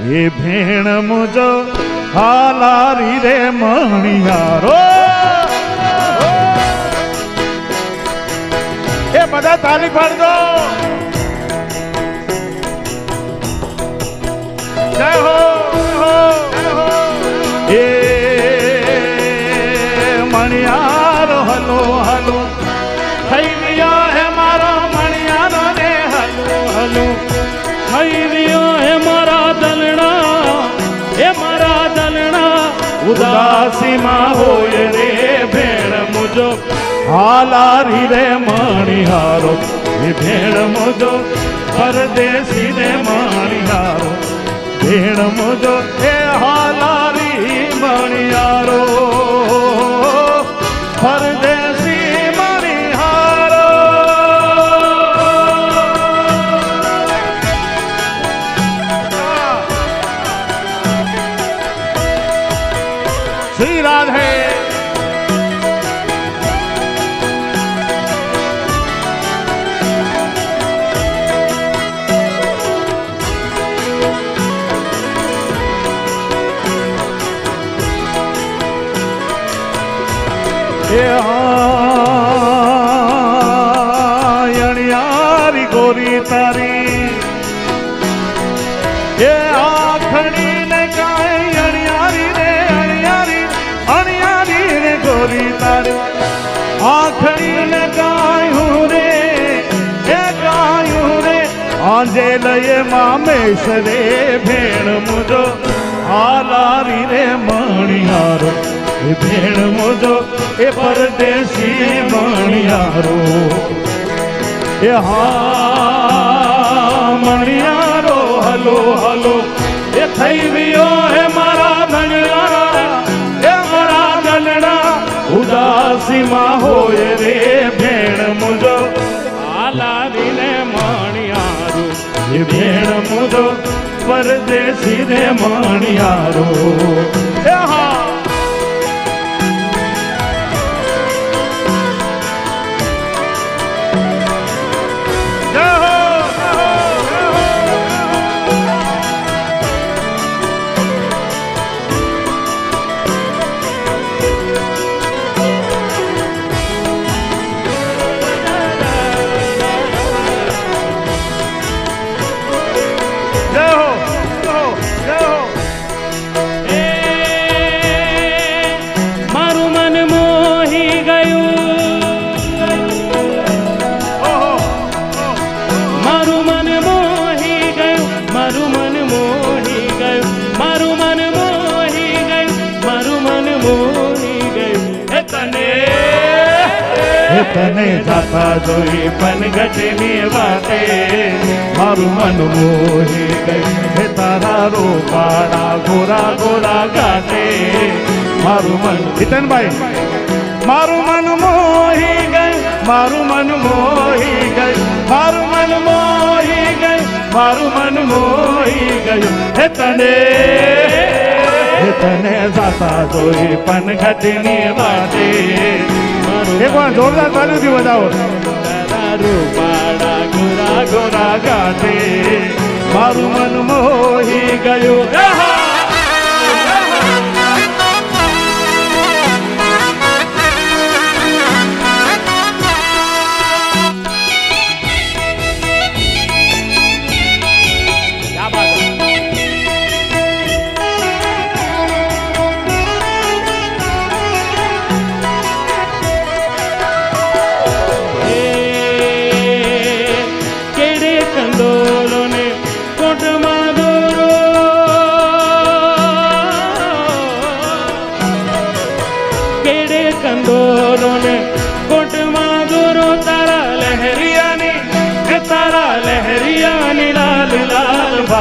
એ ભેણ મુજો હાલારી રે મણિયારો. એ બધા તાલી પાડજો જય હો. એ મણિયાર હલો હલો. થઈ ગયા હે મારો મણિયારો રે, હલો હલો. થઈ દલણા, એ મારા દલણા, ઉદાસીમાં હોય રે ભેણ મુજો. હાલારી રે મણિહારો, એ ભેણ મુજો. પરદેશી રે મણિહારો ભેણ મુજો. એ હાલારી મણિયારો એ અણિયારી ગોરી તારી. એ આખણી ને કાંઈ અણિયારી રે અણિયારી અણિયારી રે ગોરી તારી. આખણી ને કાયું રે, એ કાયું રે. આંજે લયે મામેશ રે, ભેણ મુજો. આલારી રે મણિયારો એ ભેણ મુજો. એ પરદેશી મણિયારો. એ હા, મણિયારો, હલો હલો. એ થઈ ગયો હે મારા દલણા એ મારા દલણા ઉદાસીમાં હોય રે ભેણ મુજો. આલારીને મણિયારો, એ ભેણ મુજો. પરદેશી રે મણિયારો. એ હા તને જાતા જોઈ પનગટની વાતે મારું મન મોહી ગઈ તારા રોપાડા ગોરા ગોરા ગાતે મારું મન જીતનભાઈ, મારું મન મોહી ગઈ મારું મન મોહી ગઈ મારું મન મોહી ગઈ મારું મન મોહી ગયું હે તને. તને જાતા જોઈ પનઘટની વાતે વાર જોરદાર બતાવો બજાવો તારા રૂપાળા ગોરા ગોરા ગાતે મારું મન મોહી ગયું.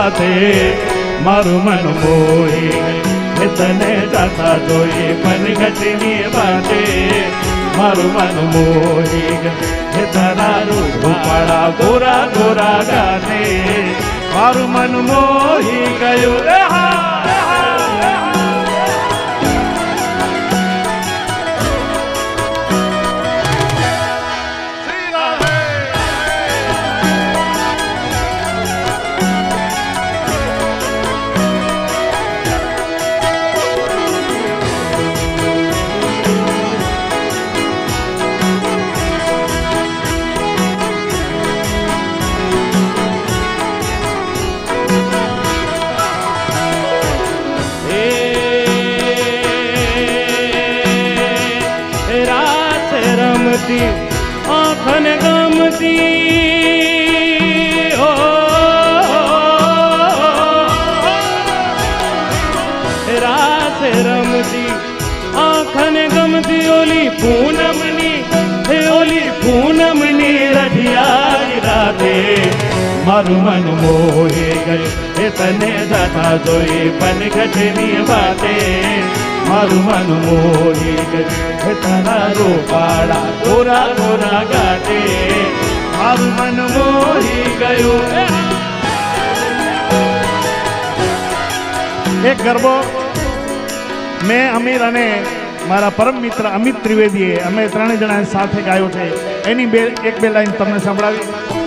બાતે મારું મન મોહી તને જાતા જોઈ પનઘટની વાતે મારું મન મોહી તારા રૂપાળા ગોરા ગોરા ગાતે મારું મન મોહી ગયું. હા, આંખને ગમતી ઓ રાસ રમતી આંખને ગમતી ઓલી પૂનમની, હે ઓલી પૂનમની રઢિયારી રાતે. મારું મન મોહી ગયું, એ તને જાતા જોઈ પનઘટની વાતે. મારું મન મોહી ગયું તારા રૂપાળા ગોરા ગોરા ગાટે મારું મન મોહી ગયું. એક ગરબો, મેં અમીર અને મારા પરમ મિત્ર અમિત ત્રિવેદીએ, અમે ત્રણેય જણા સાથે ગાયો છે. એની બે, એક બે લાઈન તમને સંભળાવી.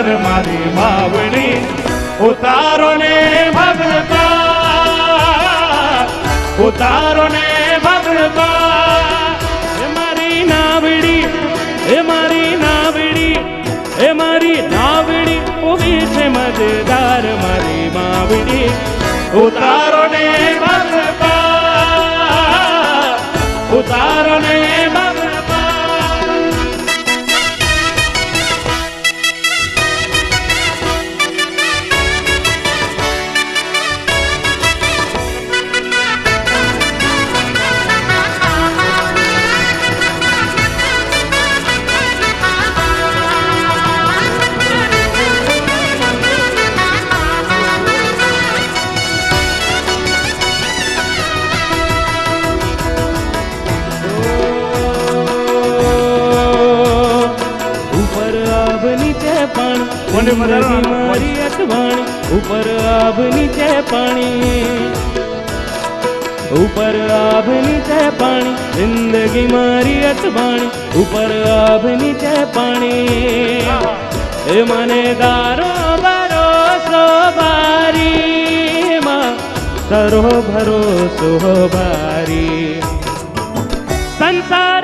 મજેદાર મારી માવણી ઉતારો ને ભગતા ઉતારો ને જિંદગી મારી અચવાણી ઉપર આભ નીચે પાણી. એ મને દારો ભરોસો બારી તારો ભરોસો બારી સંસાર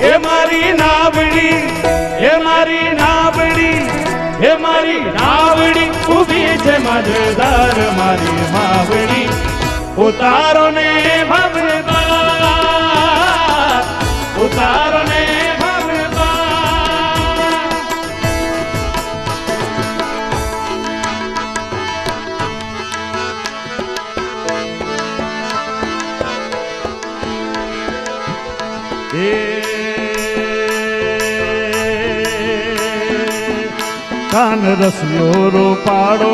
મારી નાવડી, એ મારી નાવડી, એ મારી નાવડી ઊભી છે મજેદાર મારી માવડી. ઉતારો ને ભગતા ઉતારો ને કાન રસિયો રો પાડો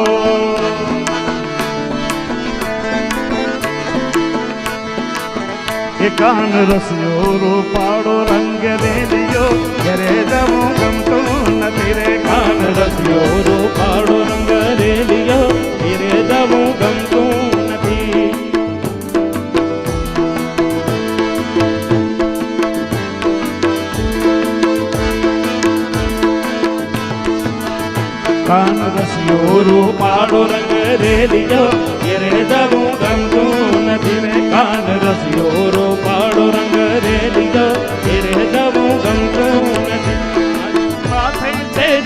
એ કાન રસિયો રો પાડો રંગ રેલિયો ઘરે જવું ગમતું નથી રે કાન રસિયો રો પાડો રંગ રેલિયો ઘેરે જવું ગમતું કાન રસિયો રો પાડો રંગ રેલિયો ઘેરે જવું ગમતું નથી રે કાન રસિયો રો પાડો રંગ રેલિયો ઘેરે જવું ગમતું નથી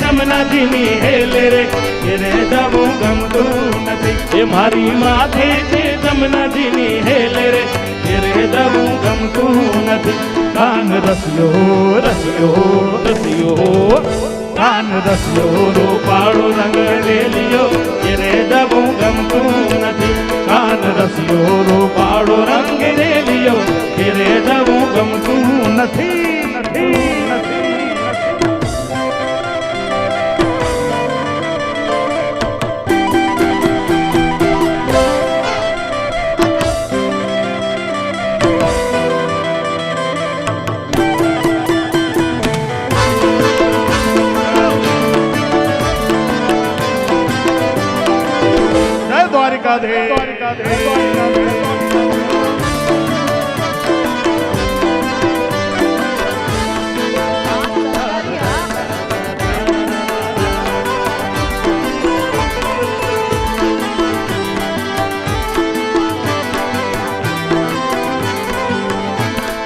જમનાજીની હેલે રે ઘેરે જવું ગમતું નથી એ મારી માથે છે જમનાજીની હેલે રે ઘેરે જવું ગમતું નથી કાન રસિયો રસિયો રસિયો. કાન રસિયો રો પાડો રંગ રેલિયો ઘેરે જવું ગમતું નથી કાન રસિયો રો પાડો રંગ રેલિયો ઘેરે જવું ગમતું નથી નથી નથી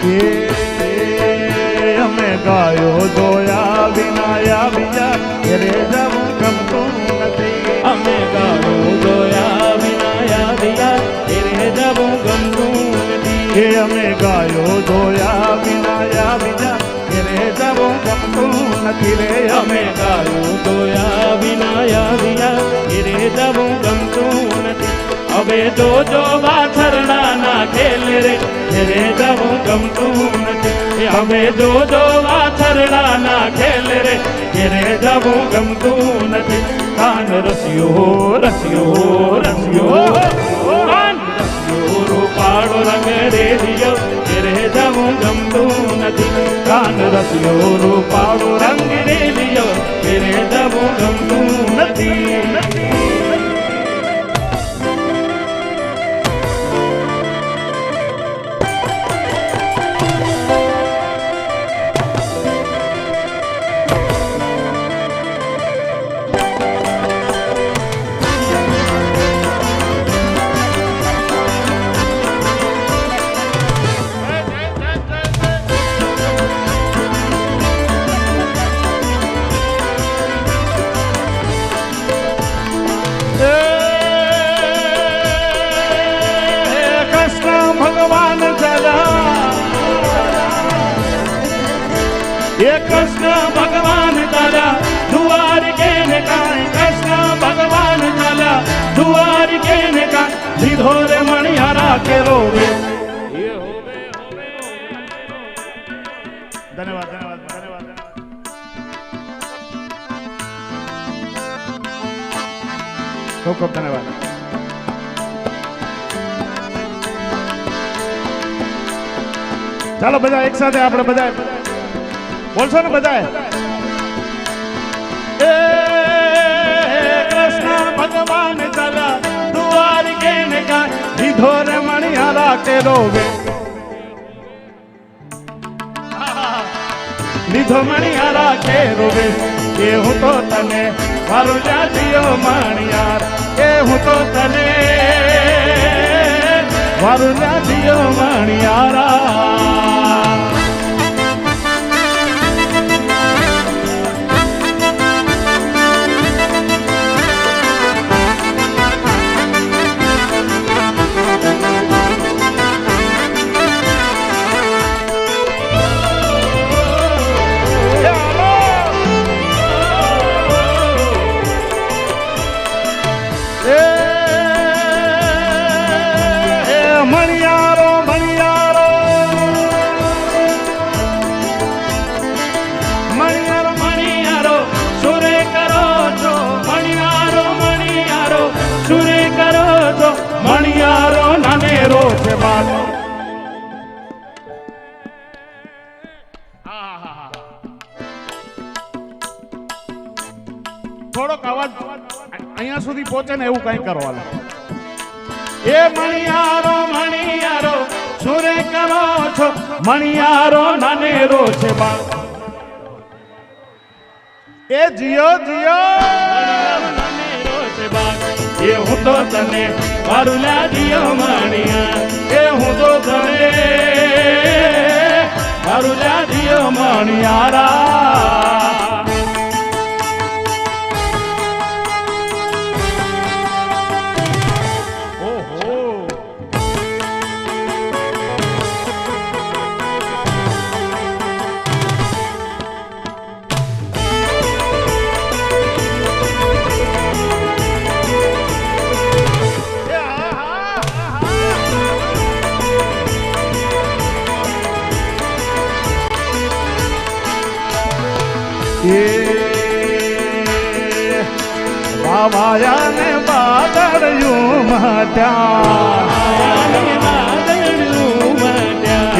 એ અમે ગાયો જોયા વિનાયા બીજા ઘરે જવું ગમતું નથી. અમે ગાયો જોયા વિનાયા યાદિયા તેરે જવું ગમતું નથી. અમે ગાયો જોયા વિનાયા બીજા ઘરે જવું ગમતું નથી રે. અમે ગાયો જોયા વિનાયા યાદિયા તેરે જવું ગમતું નથી. હવે જો જો વાછરડા ના ખેલ રે તેરે જવું ગમતું નથી. હવે જો જો વાછરડા ના ખેલ રે તેરે જવું ગમતું નથી. કાન રસ્યો રસ્યો રસ્યો. કાન રસ્યો, રૂપાળો રંગ રેડિયો. તેરે જવું ગમતું નથી. કાન રસ્યો, રૂપાળો રંગ રેડિયો. તેરે જવું ગમતું નથી. ખૂબ ખૂબ ધન્યવાદ. ચાલો બધા એક સાથે આપણે બધા બોલશો ને બધા કૃષ્ણ ભગવાન ચાલા દુવાર કે ને કાય, લીધો રે મણિયારા કેરો રે લીધો મણિયારા કે રે એ હું તો તને મારું જાતિયો મણિયાર એ હું તો તને મારું જાતિયો મણિયારા સુધી પહોંચે ને એવું કઈ કરવા એ મણિયારો છો બાલો એ જીયો બાલો એ હું તો તને મારું મણિયારા. એ બાવાયા ને બાદળિયું મટ્યા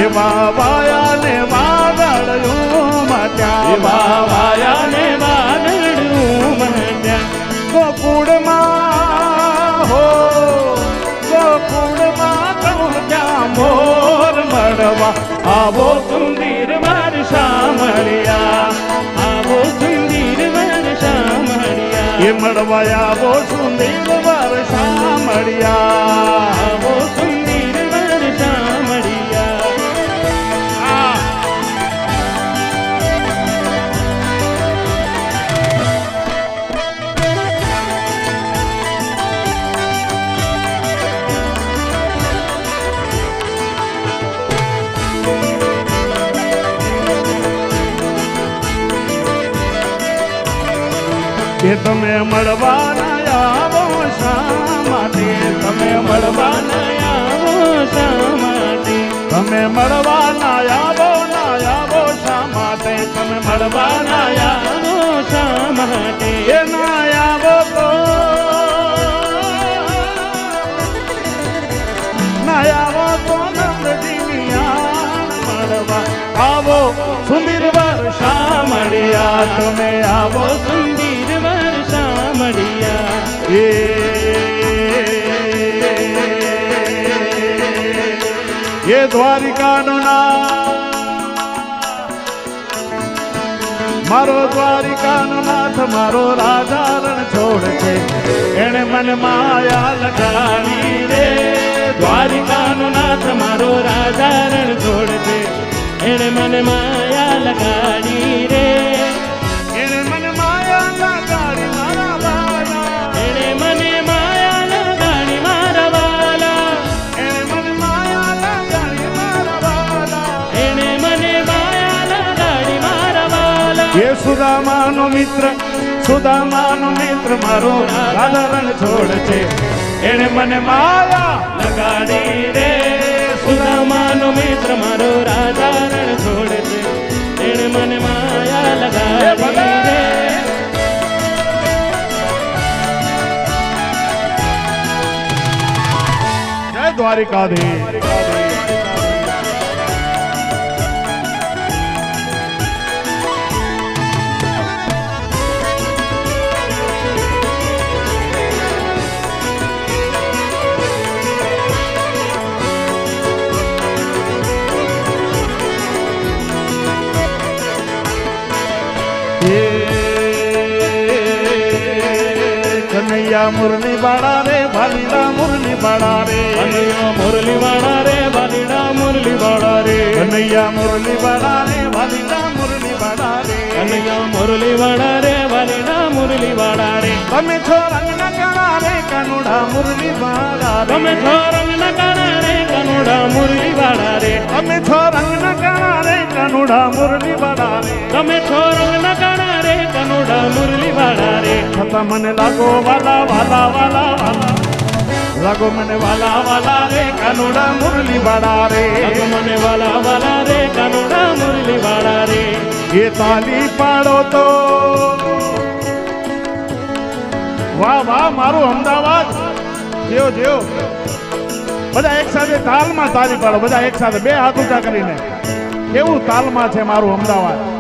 એ બાવાયા ને બાદળિયું મટ્યા એ બાવાયા ને બાદળિયું મટ્યા ગોકુળમાં હો ગોકુળમાં તમ ક્યાં મોર મળવા. આવો તું નિર્માર શામળિયા એ મળવા આવો સુંદર વર્ષા મળ્યા કે તમે મળવાના આવો શા માટે? તમે મળવાના આવો માટે? તમે મળવાના આવો ના આવો માટે? તમે મળવાના આવો શા માટે? એ ના આવો તો. ના આવો તો મળવા. આવો સુંદર વર્ષા મળ્યા? તમે આવો સુંદર એ द्वारिका નાથ મારો દ્વારિકાનો નાથ, મારો રાજા રણ છોડ છે. એણે મન માયા લગાવી રે. દ્વારિકાનો નાથ, મારો રાજા રણ છોડ છે. એણે મન માયા લગાડી રે. એ સુદામાનો મિત્ર સુદામાનો મિત્ર મારો રાધારણ છોડ છે. એને મને માયા લગાડી રે સુદામાનો મિત્ર મારો રાજા રણ છોડ છે. એણે મને માયા લગાડી રે જય દ્વારિકાધીશ. કનૈયા મુરલી બાળા રે ભાલીડા મુરલી બાળા રે કનૈયા મુરલી વાળા રે બાલીડા મુરલી વાળા રે કનૈયા મુરલી બાળા રે ભાલીડા મુરલી બાળા રે કનૈયા મુરલી વાળા રે બાલીડા મુરલી વાળા રે તમે છો રંગના કાળા રે કાનુડા મુરલી બાળા રે તમે છો રંગના કાળા રે કનોડા વાળા રે. છતાં મને લાગો વાલા વાલા વાલા વાલા. લાગો મને વાલા વાલા રે, કાનુડા મુરલી વાળા રે. લાગો મને વાલા વાલા રે, કાનોડા મુરલી વાળા રે. એ તાલી પાડો તો. વાહ વાહ, મારું અમદાવાદ. જેવો જેવો બધા એક સાથે તાલમાં તાલી પાડો. બધા એક સાથે બે હાથ ઊંચા કરીને. કેવું તાલમાં છે મારું અમદાવાદ?